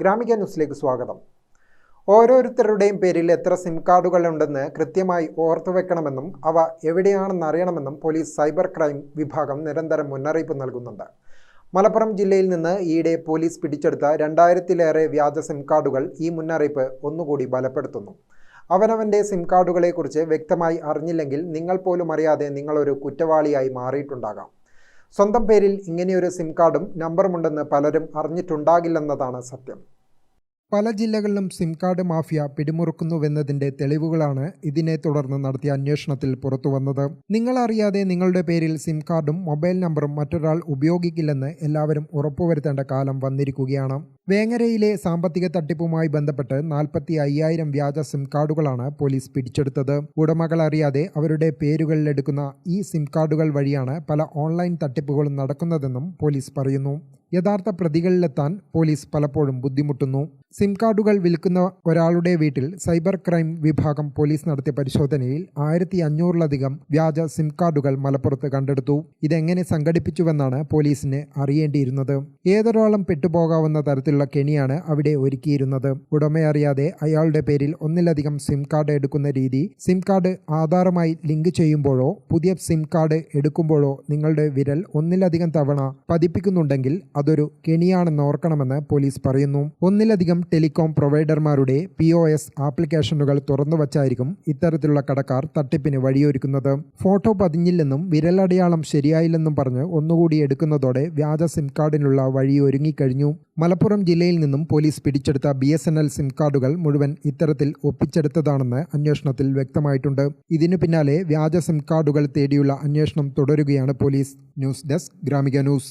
ഗ്രാമിക ന്യൂസിലേക്ക് സ്വാഗതം. ഓരോരുത്തരുടെയും പേരിൽ എത്ര സിം കാർഡുകൾ ഉണ്ടെന്ന് കൃത്യമായി ഓർത്തു വെക്കണമെന്നും അവ എവിടെയാണെന്ന് അറിയണമെന്നും പോലീസ് സൈബർ ക്രൈം വിഭാഗം നിരന്തരം മുന്നറിയിപ്പ് നൽകുന്നുണ്ട്. മലപ്പുറം ജില്ലയിൽ നിന്ന് ഈയിടെ പോലീസ് പിടിച്ചെടുത്ത രണ്ടായിരത്തിലേറെ വ്യാജ സിം കാർഡുകൾ ഈ മുന്നറിയിപ്പ് ഒന്നുകൂടി ബലപ്പെടുത്തുന്നു. അവനവന്റെ സിം കാർഡുകളെക്കുറിച്ച് വ്യക്തമായി അറിഞ്ഞില്ലെങ്കിൽ നിങ്ങൾ പോലും അറിയാതെ നിങ്ങളൊരു കുറ്റവാളിയായി മാറിയിട്ടുണ്ടാകാം. സ്വന്തം പേരിൽ ഇങ്ങനെയൊരു സിം കാർഡും നമ്പറുമുണ്ടെന്ന് പലരും അറിഞ്ഞിട്ടുണ്ടാകില്ലെന്നതാണ് സത്യം. പല ജില്ലകളിലും സിം കാർഡ് മാഫിയ പിടിമുറുക്കുന്നുവെന്നതിന്റെ തെളിവുകളാണ് ഇതിനെ തുടർന്ന് നടത്തിയ അന്വേഷണത്തിൽ പുറത്തുവന്നത്. നിങ്ങളറിയാതെ നിങ്ങളുടെ പേരിൽ സിം കാർഡും മൊബൈൽ നമ്പറും മറ്റൊരാൾ ഉപയോഗിക്കില്ലെന്ന് എല്ലാവരും ഉറപ്പുവരുത്തേണ്ട കാലം വന്നിരിക്കുകയാണ്. വേങ്ങരയിലെ സാമ്പത്തിക തട്ടിപ്പുമായി ബന്ധപ്പെട്ട് നാൽപ്പത്തി അയ്യായിരം വ്യാജ സിം കാർഡുകളാണ് പോലീസ് പിടിച്ചെടുത്തത്. ഉടമകൾ അറിയാതെ അവരുടെ പേരുകളിൽ പേരുകളിലെടുക്കുന്ന ഈ സിം കാർഡുകൾ വഴിയാണ് പല ഓൺലൈൻ തട്ടിപ്പുകളും നടക്കുന്നതെന്നും പോലീസ് പറയുന്നു. യഥാർത്ഥ പ്രതികളിലെത്താൻ പോലീസ് പലപ്പോഴും ബുദ്ധിമുട്ടുന്നു. സിം കാർഡുകൾ വിൽക്കുന്ന ഒരാളുടെ വീട്ടിൽ സൈബർ ക്രൈം വിഭാഗം പോലീസ് നടത്തിയ പരിശോധനയിൽ ആയിരത്തി അഞ്ഞൂറിലധികം വ്യാജ സിം കാർഡുകൾ മലപ്പുറത്ത് കണ്ടെടുത്തു. ഇതെങ്ങനെ സംഘടിപ്പിച്ചുവെന്നാണ് പോലീസിന് അറിയേണ്ടിയിരുന്നത്. ഏതൊരാളും പെട്ടുപോകാവുന്ന തരത്തിലുള്ള കെണിയാണ് അവിടെ ഒരുക്കിയിരുന്നത്. ഉടമയറിയാതെ അയാളുടെ പേരിൽ ഒന്നിലധികം സിം കാർഡ് എടുക്കുന്ന രീതി സിം കാർഡ് ആധാറുമായി ലിങ്ക് ചെയ്യുമ്പോഴോ പുതിയ സിം കാർഡ് എടുക്കുമ്പോഴോ നിങ്ങളുടെ വിരൽ ഒന്നിലധികം തവണ പതിപ്പിക്കുന്നുണ്ടെങ്കിൽ അതൊരു കെണിയാണെന്ന് ഓർക്കണമെന്ന് പോലീസ് പറയുന്നു. ഒന്നിലധികം ടെലികോം പ്രൊവൈഡർമാരുടെ പി ഒ എസ് ആപ്ലിക്കേഷനുകൾ തുറന്നു വച്ചായിരിക്കും ഇത്തരത്തിലുള്ള കടക്കാർ തട്ടിപ്പിന് വഴിയൊരുക്കുന്നത്. ഫോട്ടോ പതിഞ്ഞില്ലെന്നും വിരലടയാളം ശരിയായില്ലെന്നും പറഞ്ഞ് ഒന്നുകൂടി എടുക്കുന്നതോടെ വ്യാജ സിം കാർഡിനുള്ള വഴി ഒരുങ്ങിക്കഴിഞ്ഞു. മലപ്പുറം ജില്ലയിൽ നിന്നും പോലീസ് പിടിച്ചെടുത്ത B S N L SIM കാർഡുകൾ മുഴുവൻ ഇത്തരത്തിൽ ഒപ്പിച്ചെടുത്തതാണെന്ന് അന്വേഷണത്തിൽ വ്യക്തമായിട്ടുണ്ട്. ഇതിനു പിന്നാലെ വ്യാജ സിം കാർഡുകൾ തേടിയുള്ള അന്വേഷണം തുടരുകയാണ് police. News desk Gramika news.